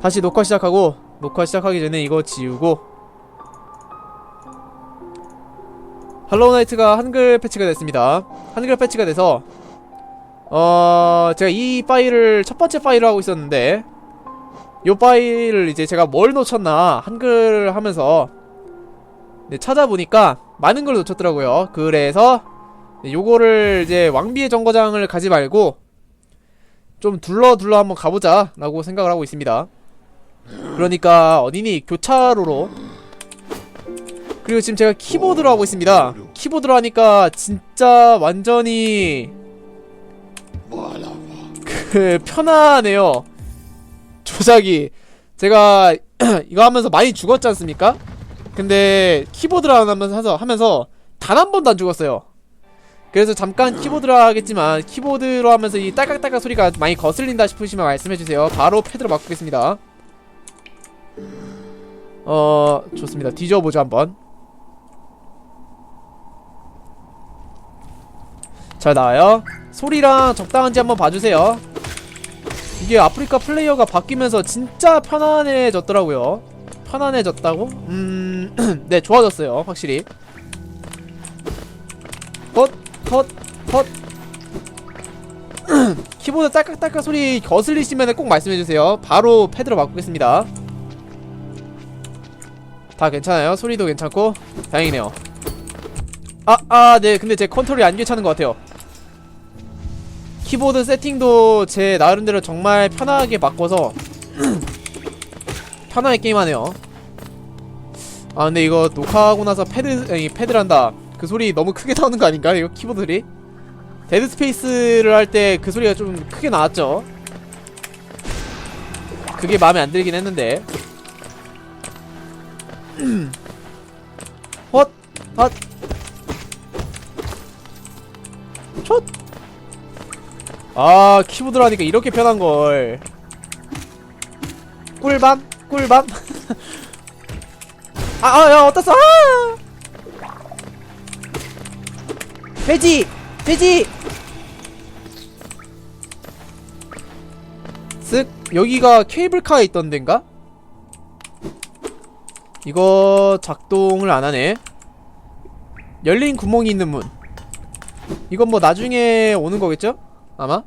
다시 녹화 시작하고 녹화 시작하기 전에 이거 지우고. 할로우 나이트가 한글 패치가 됐습니다. 한글 패치가 돼서 어 제가 이 파일을 첫 번째 파일을 하고 있었는데 요 파일을 이제 제가 뭘 놓쳤나 한글 하면서 네, 찾아보니까 많은 걸 놓쳤더라고요. 그래서 네, 요거를 이제 왕비의 정거장을 가지 말고 좀 둘러 둘러 한번 가보자 라고 생각을 하고 있습니다 그러니까 어디니 교차로로. 그리고 지금 제가 키보드로 하고 있습니다. 키보드로 하니까 진짜 완전히 그 편하네요. 조작이. 제가 이거 하면서 많이 죽었지 않습니까? 근데 키보드로 하면서 하면서 단 한 번도 안 죽었어요. 그래서 잠깐 키보드로 하겠지만 키보드로 하면서 이 딸깍딸깍 소리가 많이 거슬린다 싶으시면 말씀해주세요. 바로 패드로 바꾸겠습니다 어 좋습니다 뒤져보죠 한번 잘 나와요 소리랑 적당한지 한번 봐주세요 이게 아프리카 플레이어가 바뀌면서 진짜 편안해졌더라고요 편안해졌다고? 음... 네 좋아졌어요 확실히 헛 헛, 헛. 키보드 딸깍딸깍 소리 거슬리시면 꼭 말씀해주세요. 바로 패드로 바꾸겠습니다. 다 괜찮아요? 소리도 괜찮고? 다행이네요. 아, 아, 네. 근데 제 컨트롤이 안 괜찮은 것 같아요. 키보드 세팅도 제 나름대로 정말 편하게 바꿔서 편하게 게임하네요. 아, 근데 이거 녹화하고 나서 패드, 아니, 패드란다. 그 소리 너무 크게 나오는 거 아닌가? 이거 키보드리? 데드 스페이스를 할 때 그 소리가 좀 크게 나왔죠. 그게 마음에 안 들긴 했는데. 헛! 헛! 촛! 아, 키보드로 하니까 이렇게 편한걸. 꿀밤? 꿀밤? 아, 아, 야, 어땠어? 아! 돼지! 돼지! 쓱 여기가 케이블카에 있던 데인가? 이거 작동을 안 하네 열린 구멍이 있는 문 이건 뭐 나중에 오는 거겠죠? 아마?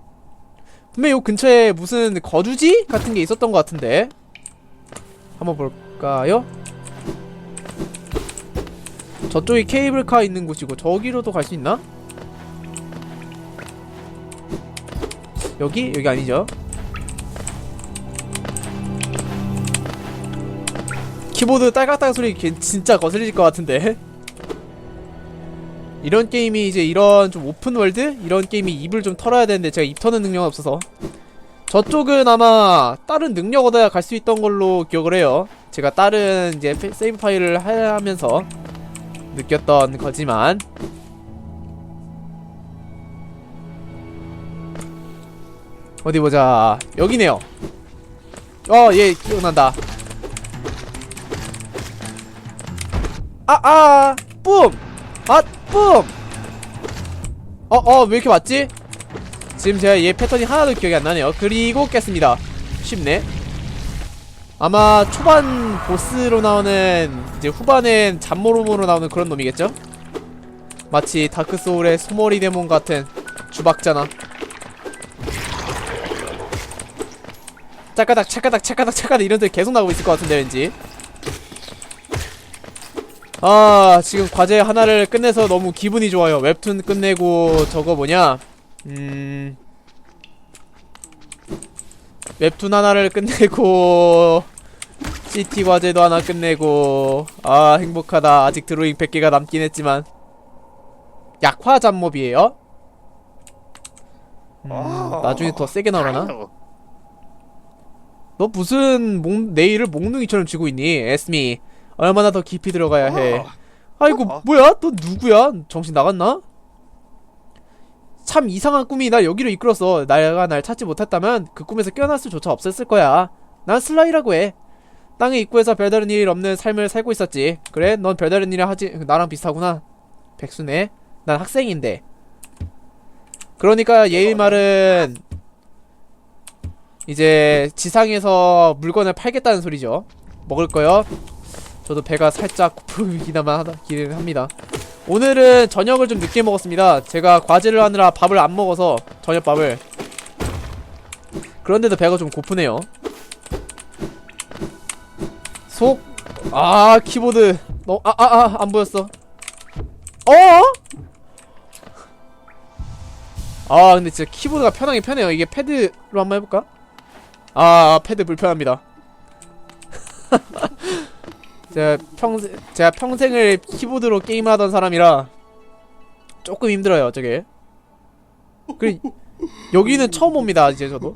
분명히 요 근처에 무슨 거주지? 같은 게 있었던 것 같은데 한번 볼까요? 저쪽이 케이블카 있는 곳이고 저기로도 갈 수 있나? 여기? 여기 아니죠? 키보드 딸깍딸깍 소리 걘 진짜 거슬릴 것 같은데. 이런 게임이 이제 이런 좀 오픈월드? 이런 게임이 입을 좀 털어야 되는데 제가 입 터는 능력은 없어서. 저쪽은 아마 다른 능력 얻어야 갈 수 있던 걸로 기억을 해요. 제가 다른 이제 페- 세이브 파일을 하면서 느꼈던 거지만. 어디 보자. 여기네요. 어얘 기억난다 아아 뿜! 아 뿜! 어어 왜 이렇게 왔지? 지금 제가 얘 패턴이 하나도 기억이 안 나네요 그리고 깼습니다 쉽네 아마 초반 보스로 나오는 이제 후반엔 잠모름으로 나오는 그런 놈이겠죠? 마치 다크소울의 소머리 데몬 같은 주박잖아 짜까닥 차까닥 차까닥 차까닥 이런 데 계속 나오고 있을 것 같은데 왠지 아 지금 과제 하나를 끝내서 너무 기분이 좋아요. 웹툰 끝내고 저거 뭐냐? 음. 웹툰 하나를 끝내고 CT 과제도 하나 끝내고 아 행복하다. 아직 드로잉 100개가 남긴 했지만. 약화 잡몹이에요? 음, 나중에 더 세게 나오려나? 너 무슨 목, 내일을 몽둥이처럼 쥐고 있니? 에스미 얼마나 더 깊이 들어가야 해 아이고 뭐야? 너 누구야? 정신 나갔나? 참 이상한 꿈이 날 여기로 이끌었어 내가 날 찾지 못했다면 그 꿈에서 깨어날 수조차 없었을 거야 난 슬라이라고 해 땅의 입구에서 별다른 일 없는 삶을 살고 있었지 그래? 넌 별다른 일을 하지 나랑 비슷하구나 백수네 난 학생인데 그러니까 예의 말은 이제 지상에서 물건을 팔겠다는 소리죠. 먹을 거요. 저도 배가 살짝 고프기나마 하긴 합니다. 오늘은 저녁을 좀 늦게 먹었습니다. 제가 과제를 하느라 밥을 안 먹어서 저녁밥을. 그런데도 배가 좀 고프네요. 속. 아 키보드. 너 아 아 아 안 보였어. 어? 아 근데 진짜 키보드가 편하긴 편해요. 이게 패드로 한번 해볼까? 아 패드 불편합니다. 제가 평생 제가 평생을 키보드로 게임을 하던 사람이라 조금 힘들어요 저게. 그 여기는 처음 옵니다 이제 저도.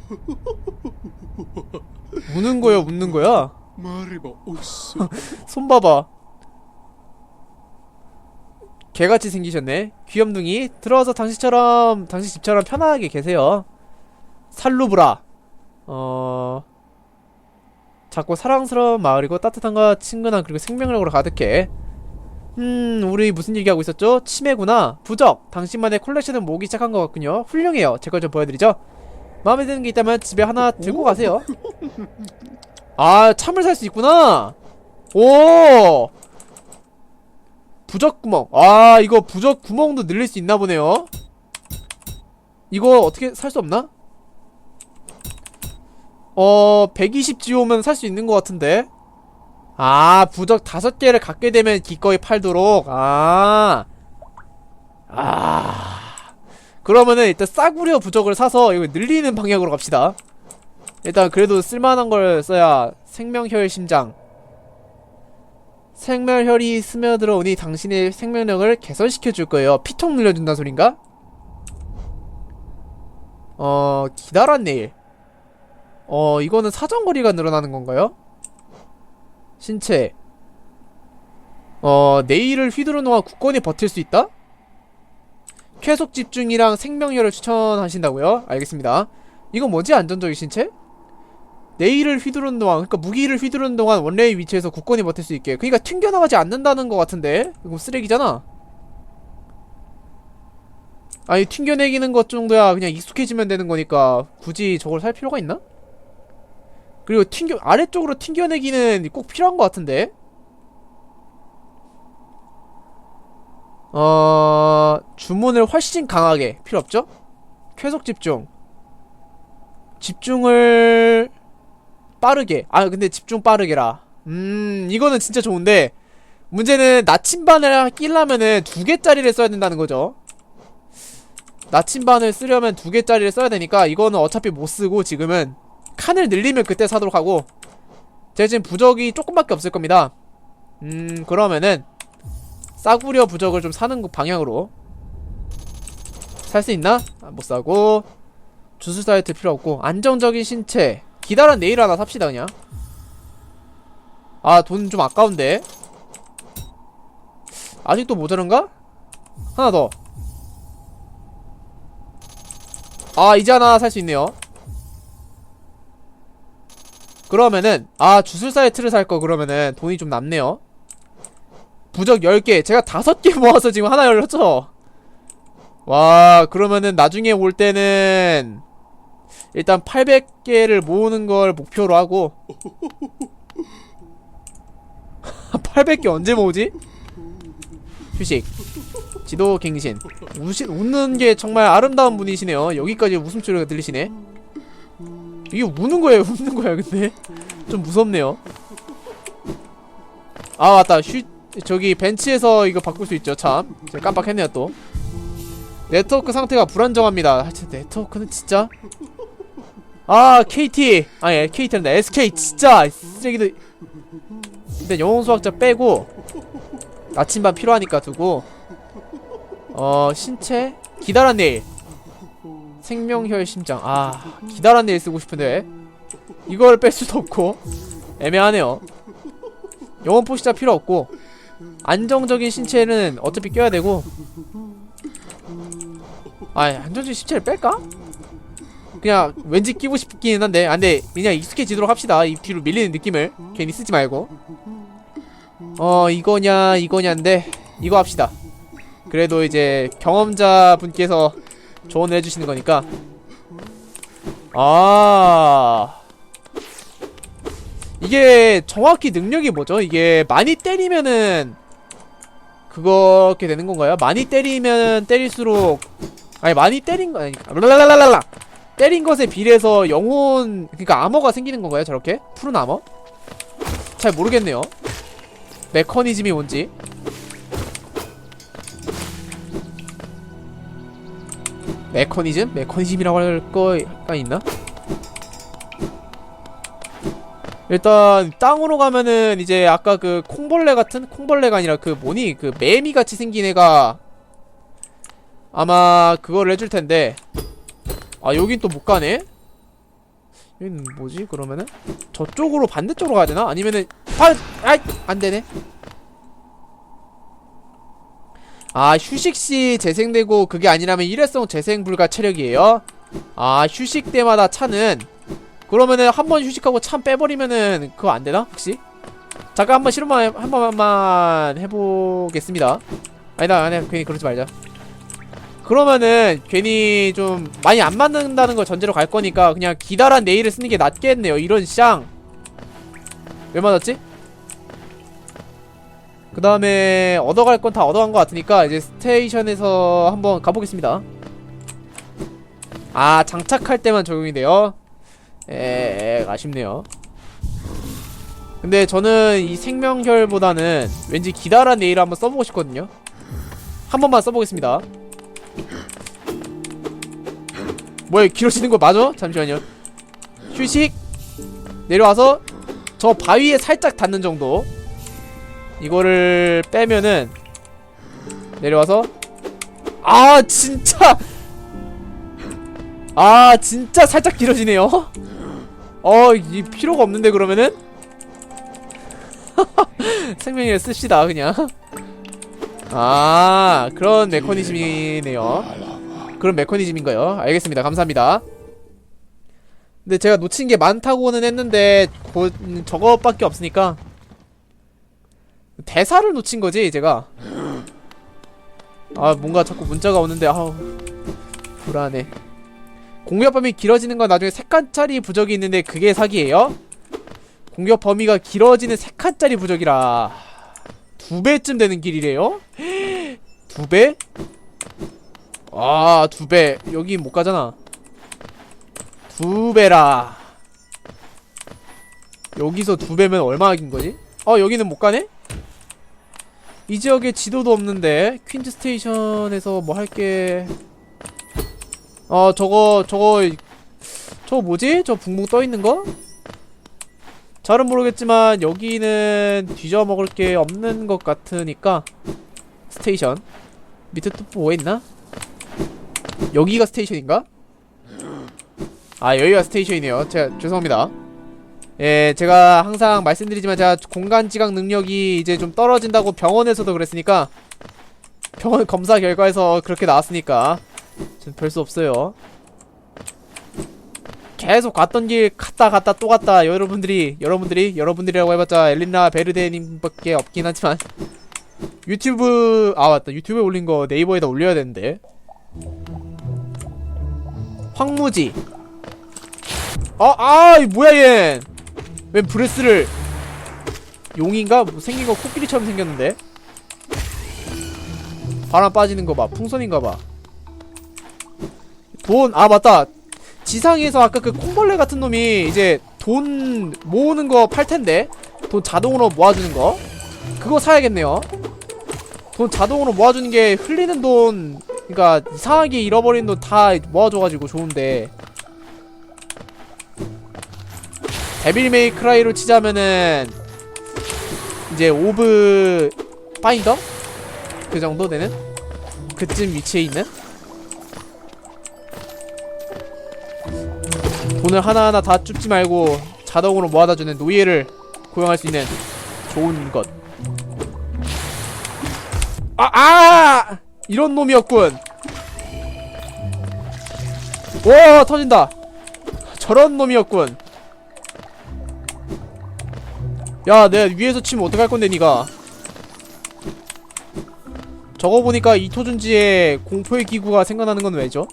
우는 거야 웃는 거야? 말해봐 어서 손 봐봐. 개같이 생기셨네. 귀염둥이 들어와서 당신처럼 당신 집처럼 편안하게 계세요. 살루브라. 어. 작고 사랑스러운 마을이고 따뜻함과 친근함 그리고 생명력으로 가득해. 음, 우리 무슨 얘기하고 있었죠? 치매구나. 부적. 당신만의 콜렉션을 모으기 시작한 것 같군요. 훌륭해요. 제 걸 좀 보여드리죠. 마음에 드는 게 있다면 집에 하나 들고 가세요. 아, 참을 살 수 있구나. 오! 부적 구멍. 아, 이거 부적 구멍도 늘릴 수 있나 보네요. 이거 어떻게 살 수 없나? 어, 120 지오면 살 수 있는 것 같은데. 아, 부적 다섯 개를 갖게 되면 기꺼이 팔도록. 아. 아. 그러면은 일단 싸구려 부적을 사서 이거 늘리는 방향으로 갑시다. 일단 그래도 쓸만한 걸 써야 생명혈 심장. 생명혈이 스며들어 오니 당신의 생명력을 개선시켜 줄 거예요. 피통 늘려준다는 소린가? 어, 기다란 내일. 어, 이거는 사정거리가 늘어나는 건가요? 신체. 어, 내일을 휘두르는 동안 굳건히 버틸 수 있다? 계속 집중이랑 생명혈을 추천하신다고요? 알겠습니다. 이건 뭐지? 안전적인 신체? 내일을 휘두르는 동안, 그러니까 무기를 휘두르는 동안 원래의 위치에서 굳건히 버틸 수 있게. 그러니까 튕겨나가지 않는다는 것 같은데? 이거 쓰레기잖아. 아니 튕겨내기는 것 정도야 그냥 익숙해지면 되는 거니까 굳이 저걸 살 필요가 있나? 그리고 튕겨 아래쪽으로 튕겨내기는 꼭 필요한 것 같은데. 어 주문을 훨씬 강하게 필요 없죠? 계속 집중. 집중을 빠르게. 아 근데 집중 빠르게라. 음 이거는 진짜 좋은데 문제는 나침반을 끼려면은 두 개짜리를 써야 된다는 거죠. 나침반을 쓰려면 두 개짜리를 써야 되니까 이거는 어차피 못 쓰고 지금은 칸을 늘리면 그때 사도록 하고 제가 지금 부적이 조금밖에 없을 겁니다. 음 그러면은 싸구려 부적을 좀 사는 거 방향으로. 살 수 있나? 아, 못 사고. 주술 사이트 필요 없고 안정적인 신체. 기다란 네일 하나 삽시다 그냥. 아 돈 좀 아까운데. 아직도 모자른가? 하나 더. 아, 이제 하나 살 수 있네요. 그러면은, 아, 주술사의 틀을 살 거 그러면은 돈이 좀 남네요. 부적 10개. 제가 5개 모아서 지금 하나 열렸죠? 와, 그러면은 나중에 올 때는 일단 800개를 모으는 걸 목표로 하고 800개 언제 모으지? 휴식. 지도 갱신. 우시, 웃는 게 정말 아름다운 분이시네요. 여기까지 웃음소리가 들리시네. 이게 우는 거예요, 웃는 거야, 근데? 좀 무섭네요. 아, 맞다. 휴, 저기 벤치에서 이거 바꿀 수 있죠, 참. 제가 깜빡했네요, 또. 네트워크 상태가 불안정합니다. 아, 진짜 네트워크는 진짜. 아, KT. 아니, KT란다. SK, 진짜. 쓰레기도. 일단 영웅 수학자 빼고. 나침반 필요하니까 두고. 어 신체 기다란 내일 생명혈 심장. 아 기다란 내일 쓰고 싶은데 이걸 뺄 수도 없고. 애매하네요. 영혼 포시자 필요 없고. 안정적인 신체는 어차피 껴야 되고. 아 안정적인 신체를 뺄까? 그냥 왠지 끼고 싶기는 한데. 안돼 그냥 익숙해지도록 합시다. 이 뒤로 밀리는 느낌을. 괜히 쓰지 말고. 어 이거냐 이거냐인데 이거 합시다. 그래도 이제 경험자 분께서 조언을 해주시는 거니까 아 이게 정확히 능력이 뭐죠? 이게 많이 때리면은 그렇게 되는 건가요? 많이 때리면 때릴수록 아니 많이 때린 거 아니 랄랄랄랄라 때린 것에 비례해서 영혼 그러니까 암호가 생기는 건가요? 저렇게 푸른 암호? 잘 모르겠네요. 메커니즘이 뭔지. 메커니즘? 메커니즘이라고 할 거가 있나? 일단 땅으로 가면은 이제 아까 그 콩벌레 같은 콩벌레가 아니라 그 뭐니 그 매미 같이 생긴 애가 아마 그거를 해줄 텐데 아 여긴 또 못 가네? 여긴 뭐지 그러면은 저쪽으로 반대쪽으로 가야 되나? 아니면은 아, 아이 안 되네. 아 휴식시 재생되고 그게 아니라면 일회성 재생 불가 체력이에요. 아 휴식 때마다 차는 그러면은 한 번 휴식하고 참 빼버리면은 그거 안 되나 혹시? 잠깐 한번 실험만 한 번만 해보겠습니다. 아니다 아니야 괜히 그러지 말자. 그러면은 괜히 좀 많이 안 맞는다는 걸 전제로 갈 거니까 그냥 기다란 네일을 쓰는 게 낫겠네요. 이런 쌍. 왜 맞았지? 그 다음에 얻어갈 건 다 얻어간 것 같으니까 이제 스테이션에서 한번 가보겠습니다. 아 장착할 때만 적용이 돼요. 에 아쉽네요. 근데 저는 이 생명혈보다는 왠지 기다란 네일을 한번 써보고 싶거든요. 한 번만 써보겠습니다. 뭐야 길어지는 거 맞아? 잠시만요. 휴식 내려와서 저 바위에 살짝 닿는 정도. 이거를 빼면은 내려와서 아 진짜! 아 진짜 살짝 길어지네요. 어이 필요가 없는데 그러면은? 생명을 씁시다 그냥. 아 그런 메커니즘이네요. 그런 메커니즘인가요? 알겠습니다. 감사합니다. 근데 제가 놓친 게 많다고는 했는데 고, 음, 저것밖에 없으니까 대사를 놓친 거지 제가 아 뭔가 자꾸 문자가 오는데 아우 불안해 공격 범위 길어지는 건 나중에 3칸짜리 부적이 있는데 그게 사기예요? 공격 범위가 길어지는 3칸짜리 부적이라 두 배쯤 되는 길이래요? 두 배? 아, 두 배. 여기 못 가잖아. 두 배라. 여기서 두 배면 얼마나 긴 거지? 어, 여기는 못 가네? 이 지역에 지도도 없는데 퀸즈 스테이션에서 뭐 할게 어 저거 저거 저거 뭐지? 저 붕붕 떠 있는 거? 잘은 모르겠지만 여기는 뒤져 먹을 게 없는 것 같으니까 스테이션 밑에 또뭐 있나? 여기가 스테이션인가? 아 여기가 스테이션이네요 제가 죄송합니다 예 제가 항상 말씀드리지만 제가 공간 지각 능력이 이제 좀 떨어진다고 병원에서도 그랬으니까 병원 검사 결과에서 그렇게 나왔으니까 전별수 없어요. 계속 갔던 길 갔다 갔다 또 갔다 여러분들이 여러분들이 여러분들이라고 해봤자 엘리나 베르데님밖에 없긴 하지만 유튜브 아 맞다. 유튜브에 올린 거 네이버에다 올려야 되는데. 황무지. 아아 이 뭐야 얘 왜 브레스를 용인가? 뭐 생긴 거 코끼리처럼 생겼는데 바람 빠지는 거 봐 풍선인가 봐 돈, 아, 맞다. 지상에서 아까 그 콩벌레 같은 놈이 이제 돈 모으는 거 팔 텐데. 돈 자동으로 모아주는 거. 그거 사야겠네요. 돈 자동으로 모아주는 게 흘리는 돈, 그니까 이상하게 잃어버린 돈 다 모아줘가지고 좋은데. 데빌 메이 크라이로 치자면은, 이제 오브 파인더? 그 정도 되는? 그쯤 위치에 있는? 돈을 하나하나 다 줍지 말고 자동으로 모아다주는 노예를 고용할 수 있는 좋은 것. 아, 아! 이런 놈이었군. 와, 터진다. 저런 놈이었군. 야, 내가 위에서 치면 어떡할 건데, 니가. 저거 보니까 이토준지의 공포의 기구가 생각나는 건 왜죠?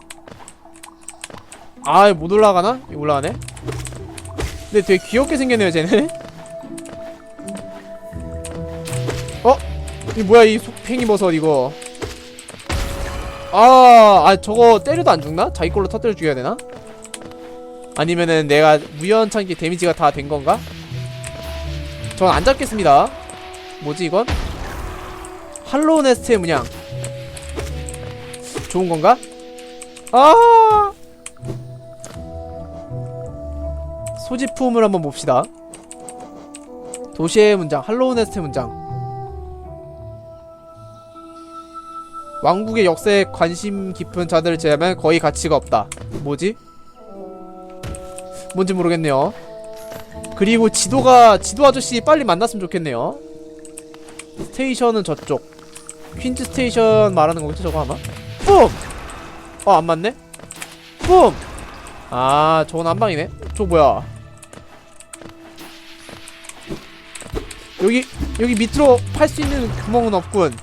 아, 못 올라가나? 올라가네? 근데 되게 귀엽게 생겼네요, 쟤는. 어? 이 뭐야, 이 속팽이 버섯, 이거. 아, 아, 저거 때려도 안 죽나? 자기 걸로 터뜨려 죽여야 되나? 아니면은 내가 우연찮게 데미지가 다 된 건가? 전 안 잡겠습니다. 뭐지, 이건? 할로우 네스트의 문양. 좋은 건가? 아! 소지품을 한번 봅시다. 도시의 문장, 할로우 네스트 문장. 왕국의 역사에 관심 깊은 자들을 제외하면 거의 가치가 없다. 뭐지? 뭔지 모르겠네요. 그리고 지도가 지도 아저씨 빨리 만났으면 좋겠네요. 스테이션은 저쪽. 퀸즈 스테이션 말하는 거겠죠, 저거 아마? 뿜! 어, 안 맞네? 뿜! 아, 저건 한 방이네. 저거 뭐야? 여기 여기 밑으로 팔 수 있는 구멍은 없군.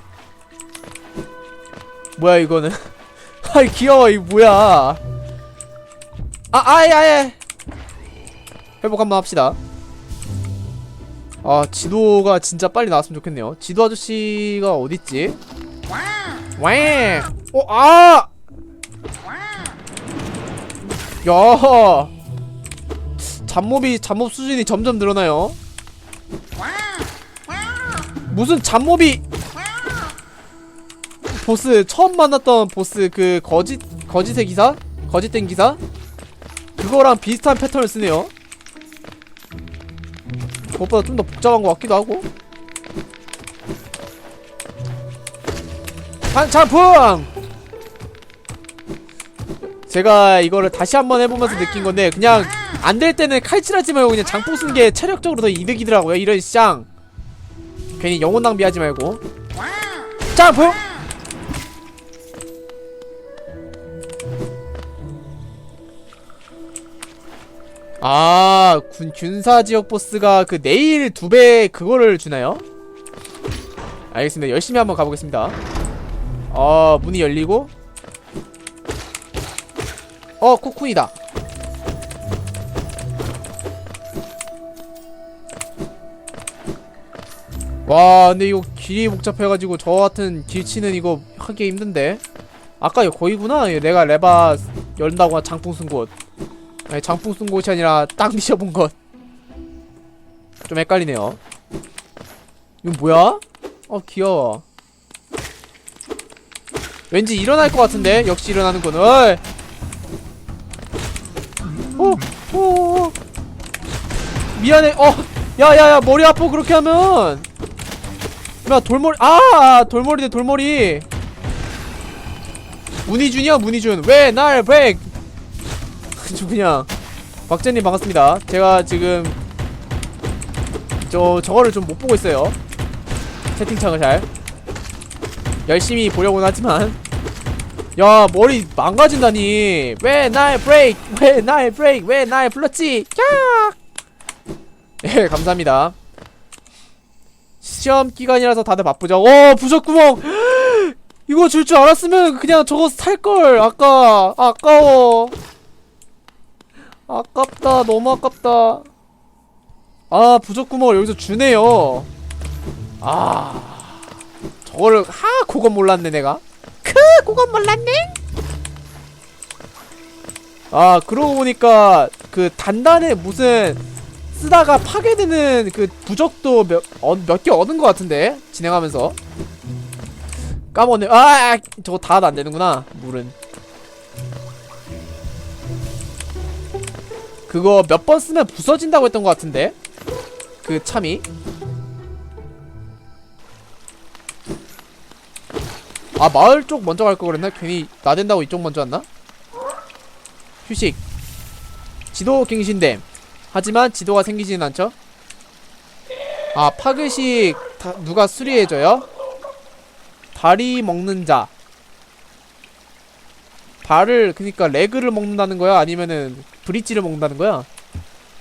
뭐야 이거는? 아이 귀여워 이 뭐야? 아 아예 아예 회복 한번 합시다. 아 지도가 진짜 빨리 나왔으면 좋겠네요. 지도 아저씨가 어딨지? 와! 어 아! 야! 잡몹이 잡몹 수준이 점점 늘어나요. 무슨 잡몹이 보스 처음 만났던 보스 그 거짓 거짓의 기사 거짓된 기사 그거랑 비슷한 패턴을 쓰네요. 그것보다 좀 더 복잡한 것 같기도 하고. 한창풍! 제가 이거를 다시 한번 해보면서 느낀 건데 그냥 안 될 때는 칼질하지 말고 그냥 장풍 쓰는 게 체력적으로 더 이득이더라고요. 이런 쌍. 괜히 영혼 낭비하지 말고. 장풍! 아, 군, 균사 지역 보스가 그 내일 두 배 그거를 주나요? 알겠습니다. 열심히 한번 가보겠습니다. 어, 문이 열리고. 어, 코쿤이다. 와, 근데 이거 길이 복잡해가지고 저 같은 길치는 이거 하기 힘든데. 아까 거기구나. 내가 레바 열다고 장풍 쓴 곳. 아니 장풍 쓴 곳이 아니라 땅 뒤져본 것. 좀 헷갈리네요. 이건 뭐야? 어 귀여워. 왠지 일어날 것 같은데 역시 일어나는 건. 어이. 어, 어, 어. 미안해. 어, 야야야 머리 아파 그렇게 하면. 야 돌머리 아 돌머리네 돌머리. 문희준이야 문희준 왜 날 브레이크 저 그냥 박재님 반갑습니다. 제가 지금 저 저거를 좀 못 보고 있어요. 채팅창을 잘 열심히 보려고는 하지만 야 머리 망가진다니 왜 날 브레이크 왜 날 브레이크 왜 날 불렀지 야! 예 감사합니다. 시험 기간이라서 다들 바쁘죠. 어 부적구멍 이거 줄 줄 알았으면 그냥 저거 살걸 아까 아, 아까워. 아깝다. 너무 아깝다. 아 부적구멍을 여기서 주네요. 아 저거를 하 그건 몰랐네 내가. 크 그건 몰랐네. 아 그러고 보니까 그 단단에 무슨 쓰다가 파괴되는 그 부적도 몇개 얻은 것 같은데 진행하면서. 까먹네. 아 저거 다 안 되는구나 물은 그거 몇 번 쓰면 부서진다고 했던 것 같은데 그 참이 아 마을 쪽 먼저 갈 거 그랬나? 괜히 나댄다고 이쪽 먼저 왔나? 휴식 지도 갱신됨 하지만 지도가 생기지는 않죠? 아 파그식 다, 누가 수리해줘요? 다리 먹는 자 발을 그니까 레그를 먹는다는 거야? 아니면은 브릿지를 먹는다는 거야?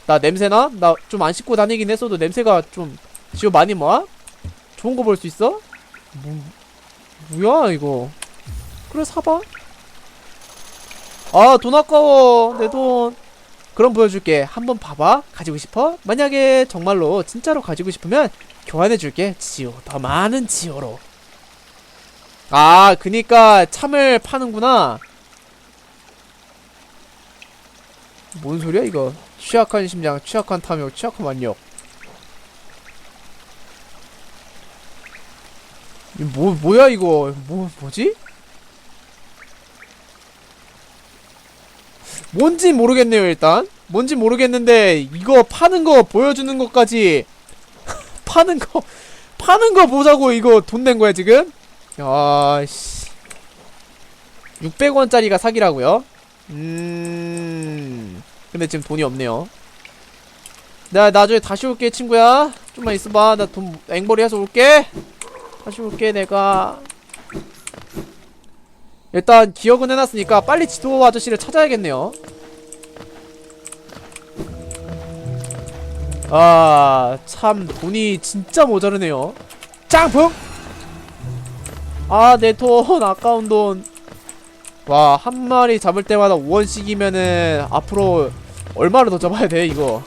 나 냄새나? 나 좀 안 씻고 다니긴 했어도 냄새가 좀 지금 많이 뭐? 좋은 거 볼 수 있어? 뭐, 뭐야 이거 그래 사봐 아 돈 아까워 내 돈 그럼 보여줄게 한번 봐봐 가지고 싶어? 만약에 정말로 진짜로 가지고 싶으면 교환해줄게 지오 더 많은 지오로 아 그니까 참을 파는구나 뭔 소리야 이거? 취약한 심장 취약한 탐욕 취약한 만력. 이뭐 뭐야 이거? 뭐 뭐지? 뭔지 모르겠네요 일단. 뭔지 모르겠는데 이거 파는 거 보여주는 것까지. 파는 거 파는 거 보자고 이거 돈 낸 거야 지금? 아씨. 600원짜리가 사기라고요? 음 근데 지금 돈이 없네요 나 나중에 다시 올게 친구야 좀만 있어봐 나 돈 앵벌이 해서 올게 다시 올게 내가 일단 기억은 해놨으니까 빨리 지도 아저씨를 찾아야겠네요 아, 참 돈이 진짜 모자르네요. 짱풍! 아, 내 돈 아까운 돈. 와, 한 마리 잡을 때마다 5원씩이면은 앞으로 얼마를 더 잡아야 돼, 이거.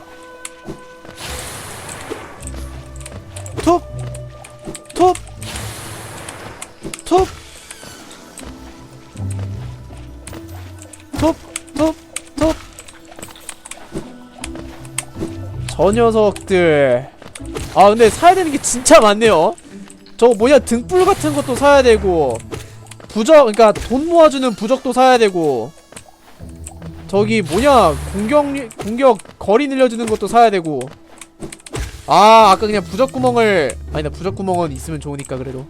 툭! 툭! 툭! 툭! 툭! 툭! 저 녀석들 아 근데 사야 되는 게 진짜 많네요 저거 뭐냐 등불 같은 것도 사야 되고 부적 그러니까 돈 모아주는 부적도 사야 되고 저기 뭐냐 공격 공격 거리 늘려주는 것도 사야 되고 아 아까 그냥 부적 구멍을 아니다 부적 구멍은 있으면 좋으니까 그래도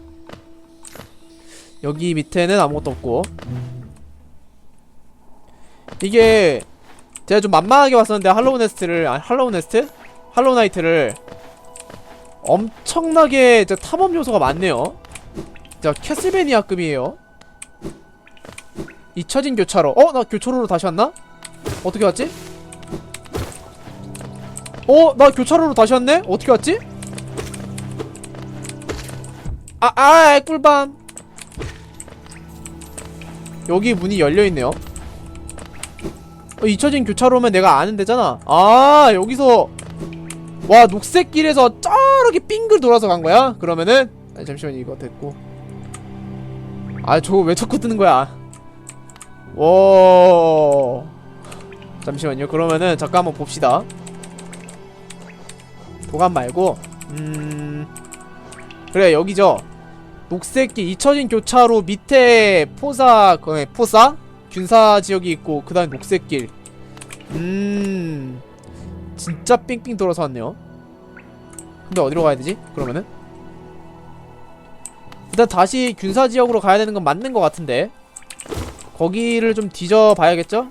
여기 밑에는 아무것도 없고 이게 제가 좀 만만하게 봤었는데 할로우 네스트를 아 할로우 네스트? 할로우 나이트를 엄청나게 저 탐험 요소가 많네요. 자 캐슬베니아급이에요. 잊혀진 교차로. 어? 나 교차로로 다시 왔나? 어떻게 왔지? 어? 나 교차로로 다시 왔네? 어떻게 왔지? 아, 아, 꿀밤. 여기 문이 열려있네요. 어, 잊혀진 교차로면 내가 아는 데잖아. 아, 여기서 와 녹색 길에서 저렇게 빙글 돌아서 간 거야? 그러면은 아니, 잠시만 이거 됐고. 아, 저거 왜 자꾸 뜨는 거야? 와. 잠시만요. 그러면은 잠깐 한번 봅시다. 도감 말고 음 그래 여기죠. 녹색길 잊혀진 교차로 밑에 포사 그 포사 균사 지역이 있고 그다음 에 녹색길. 음 진짜 삥삥 돌아서 왔네요. 근데 어디로 가야 되지? 그러면은 일단 다시 균사 지역으로 가야 되는 건 맞는 것 같은데 거기를 좀 뒤져 봐야겠죠?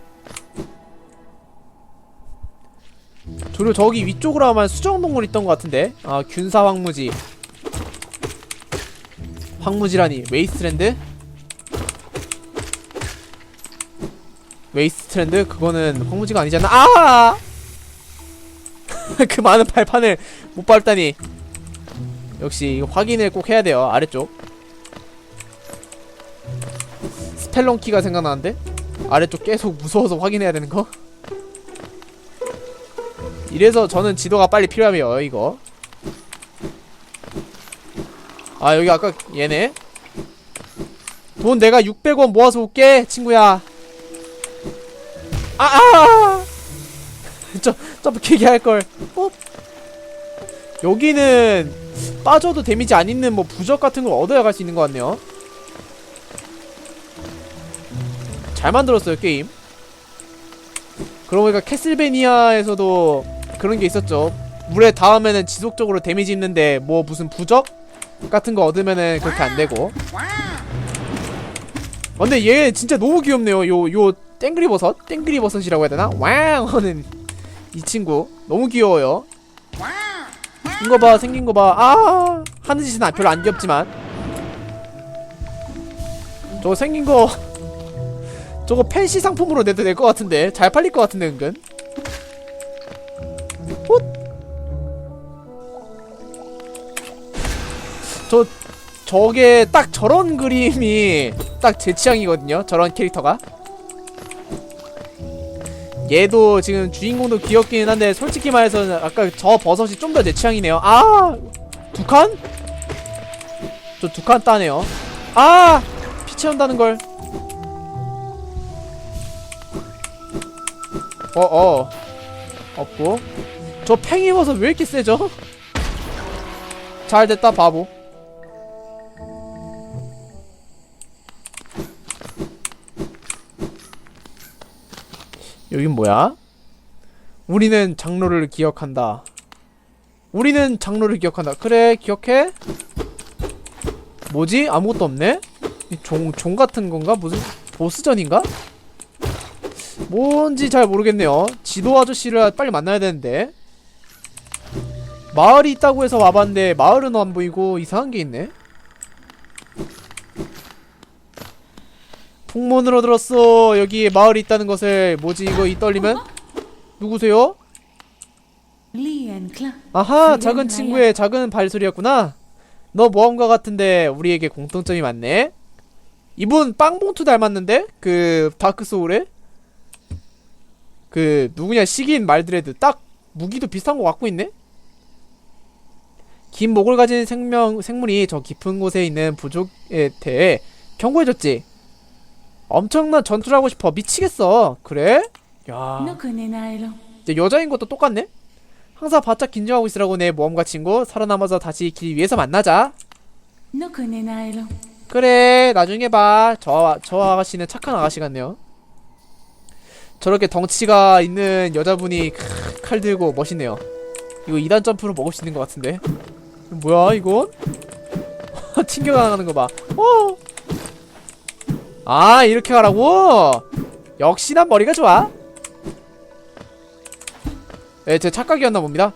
그리고 저기 위쪽으로 아마 수정동굴 있던 것 같은데 아 균사 황무지 황무지라니 웨이스트랜드? 웨이스트랜드? 그거는 황무지가 아니잖아 아! 그 많은 발판을 못 밟다니 역시 확인을 꼭 해야 돼요 아래쪽 스펠런키가 생각나는데? 아래쪽 계속 무서워서 확인해야 되는 거? 이래서 저는 지도가 빨리 필요하며 이거. 아 여기 아까 얘네? 돈 내가 600원 모아서 올게 친구야. 아아! 저 점프키기 할걸. 어? 여기는 빠져도 데미지 안 있는 뭐 부적 같은 걸 얻어야 갈 수 있는 것 같네요 잘 만들었어요 게임. 그러고 보니까 캐슬베니아에서도 그런 게 있었죠. 물에 닿으면은 지속적으로 데미지 입는데 뭐 무슨 부적 같은 거 얻으면은 그렇게 안 되고. 어, 근데 얘 진짜 너무 귀엽네요. 요 요 땡그리 버섯? 땡그리 버섯이라고 해야 되나? 왕 하는 이 친구. 너무 귀여워요. 이거 봐 생긴 거 봐 아 하는 짓은 아, 별로 안 귀엽지만. 저거 생긴 거 저거 팬시 상품으로 내도 될 것 같은데 잘 팔릴 것 같은데 은근 훗. 저 저게 딱 저런 그림이 딱 제 취향이거든요 저런 캐릭터가 얘도 지금 주인공도 귀엽긴 한데 솔직히 말해서 아까 저 버섯이 좀더내 취향이네요 아! 두 칸? 저 두 칸 따네요 아! 피 채운다는 걸 어어 없고 저 팽이버섯 왜 이렇게 세죠? 잘 됐다 바보 여긴 뭐야? 우리는 장로를 기억한다. 우리는 장로를 기억한다. 그래, 기억해? 뭐지? 아무것도 없네? 이 종, 종 같은 건가? 무슨 보스전인가? 뭔지 잘 모르겠네요. 지도 아저씨를 빨리 만나야 되는데. 마을이 있다고 해서 와봤는데 마을은 안 보이고 이상한 게 있네. 풍문으로 들었어. 여기에 마을이 있다는 것을 뭐지 이거 이 떨리면 누구세요? 아하 작은. 친구의 작은 발소리였구나. 너 모험가 같은데 우리에게 공통점이 많네. 이분 빵봉투 닮았는데 그 다크 소울에 그 누구냐 시기인 말드레드 딱 무기도 비슷한 거 갖고 있네. 긴 목을 가진 생명 생물이 저 깊은 곳에 있는 부족에 대해 경고해줬지. 엄청난 전투를 하고 싶어 미치겠어. 그래? 야. 이제 여자인 것도 똑같네? 항상 바짝 긴장하고 있으라고 내 모험가 친구 살아남아서 다시 길 위에서 만나자 그래 나중에 봐 저 저 아가씨는 착한 아가씨 같네요 저렇게 덩치가 있는 여자분이 크, 칼 들고 멋있네요 이거 2단 점프로 먹을 수 있는 것 같은데 뭐야 이건? 튕겨나가는 거봐 어. 아 이렇게 가라고? 역시 난 머리가 좋아 예, 제 착각이었나 봅니다.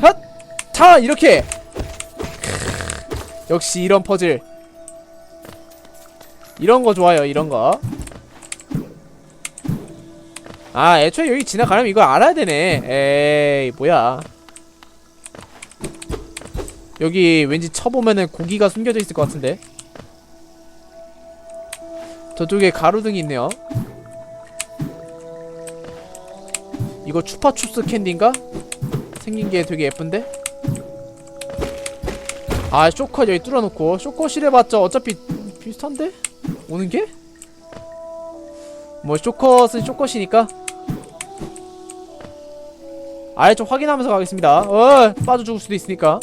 핫! 자, 이렇게! 크으, 역시 이런 퍼즐. 이런 거 좋아요, 이런 거. 아, 애초에 여기 지나가려면 이거 알아야 되네. 에이, 뭐야. 여기 왠지 쳐보면은 고기가 숨겨져 있을 것 같은데. 저쪽에 가로등이 있네요. 이거 추파춥스 캔디인가? 생긴 게 되게 예쁜데? 아 쇼컷 여기 뚫어놓고 쇼컷이래 봤자 어차피 비슷한데? 오는 게? 뭐 쇼컷은 쇼컷이니까 좀 확인하면서 가겠습니다 어 빠져 죽을 수도 있으니까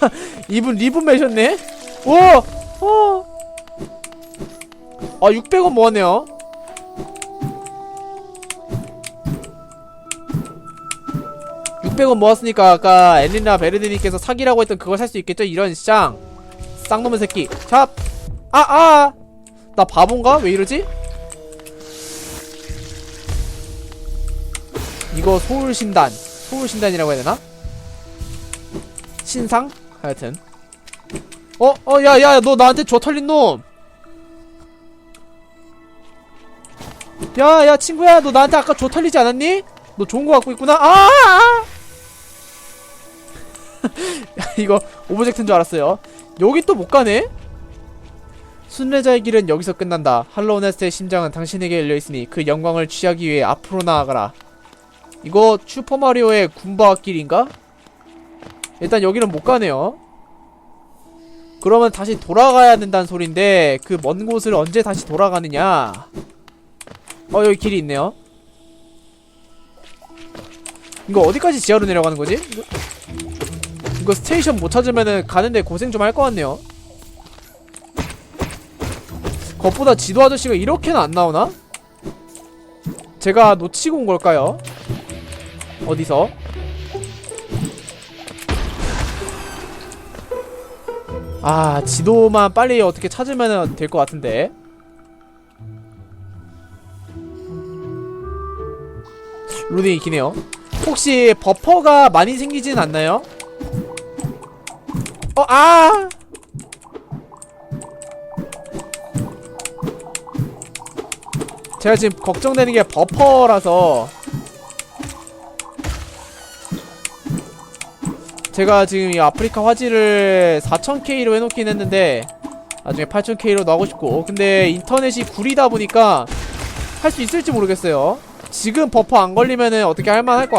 이분 리본 매셨네? 오! 어! 아 600원 모았네요 600원 모았으니까 아까 엘리나 베르디님께서 사기라고 했던 그걸 살 수 있겠죠? 이런 쌍 쌍놈의 새끼 샵! 아! 아! 나 바본가? 왜 이러지? 이거 소울신단 소울신단이라고 해야 되나? 신상? 하여튼 어? 어 야야 너 나한테 줘 털린 놈 야야 친구야 너 나한테 아까 줘 털리지 않았니? 너 좋은 거 갖고 있구나 아! 이거 오브젝트인 줄 알았어요. 여기 또 못 가네? 순례자의 길은 여기서 끝난다. 할로우네스트의 심장은 당신에게 열려 있으니 그 영광을 취하기 위해 앞으로 나아가라. 이거 슈퍼마리오의 군바 길인가? 일단 여기는 못 가네요. 그러면 다시 돌아가야 된다는 소린데 그 먼 곳을 언제 다시 돌아가느냐? 어 여기 길이 있네요. 이거 어디까지 지하로 내려가는 거지? 이거- 이거 스테이션 못 찾으면은 가는데 고생 좀 할 것 같네요. 겉보다 지도 아저씨가 이렇게는 안 나오나? 제가 놓치고 온 걸까요? 어디서? 아, 지도만 빨리 어떻게 찾으면 될 것 같은데. 로딩이 기네요. 혹시 버퍼가 많이 생기진 않나요? 어, 아! 제가 지금 걱정되는 게 버퍼라서 제가 지금 이 아프리카 화질을 4000K로 해놓긴 했는데 나중에 8000K로 나오고 싶고. 근데 인터넷이 구리다 보니까 할 수 있을지 모르겠어요. 지금 버퍼 안 걸리면은 어떻게 할만할 것